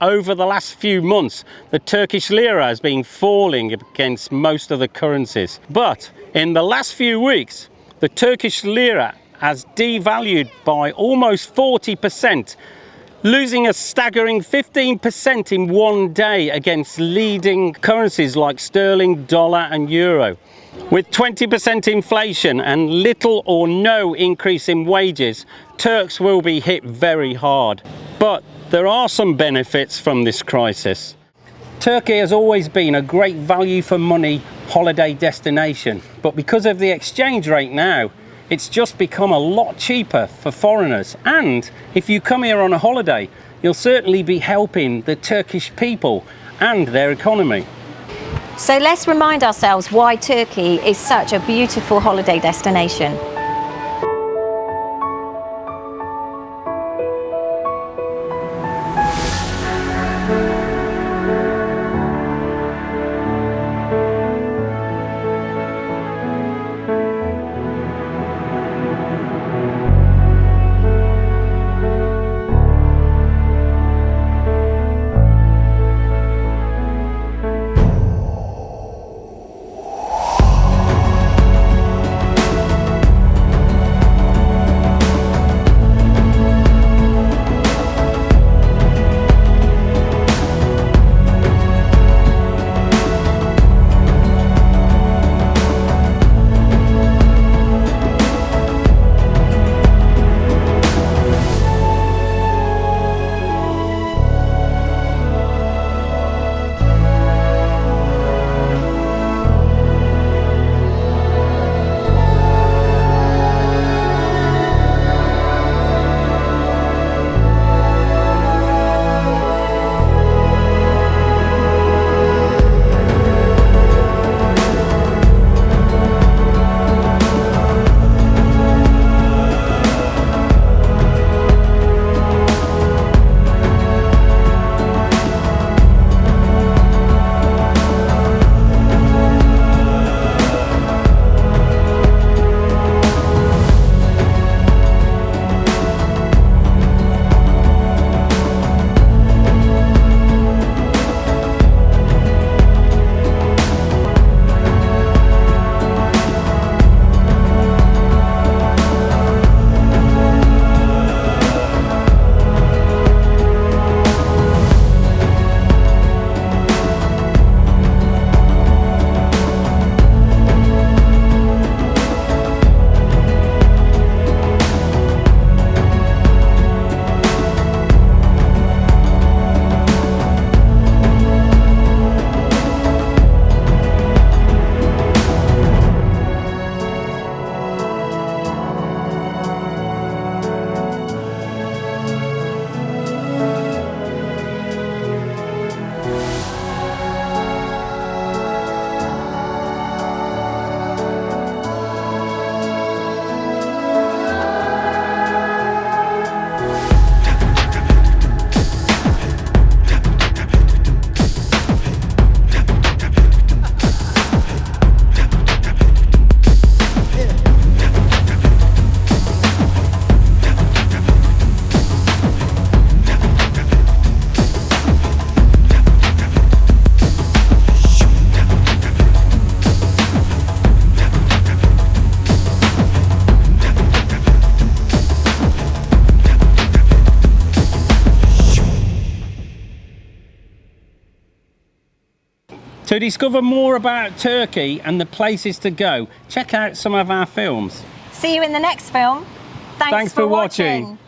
Over the last few months, the Turkish lira has been falling against most of the currencies. But in the last few weeks, the Turkish lira has devalued by almost 40%, losing a staggering 15% in one day against leading currencies like sterling, dollar, and euro. With 20% inflation and little or no increase in wages, Turks will be hit very hard. But there are some benefits from this crisis. Turkey has always been a great value for money holiday destination, but because of the exchange rate now, it's just become a lot cheaper for foreigners. And if you come here on a holiday, you'll certainly be helping the Turkish people and their economy. So let's remind ourselves why Turkey is such a beautiful holiday destination. To discover more about Turkey and the places to go, check out some of our films. See you in the next film. Thanks, Thanks for watching. watching.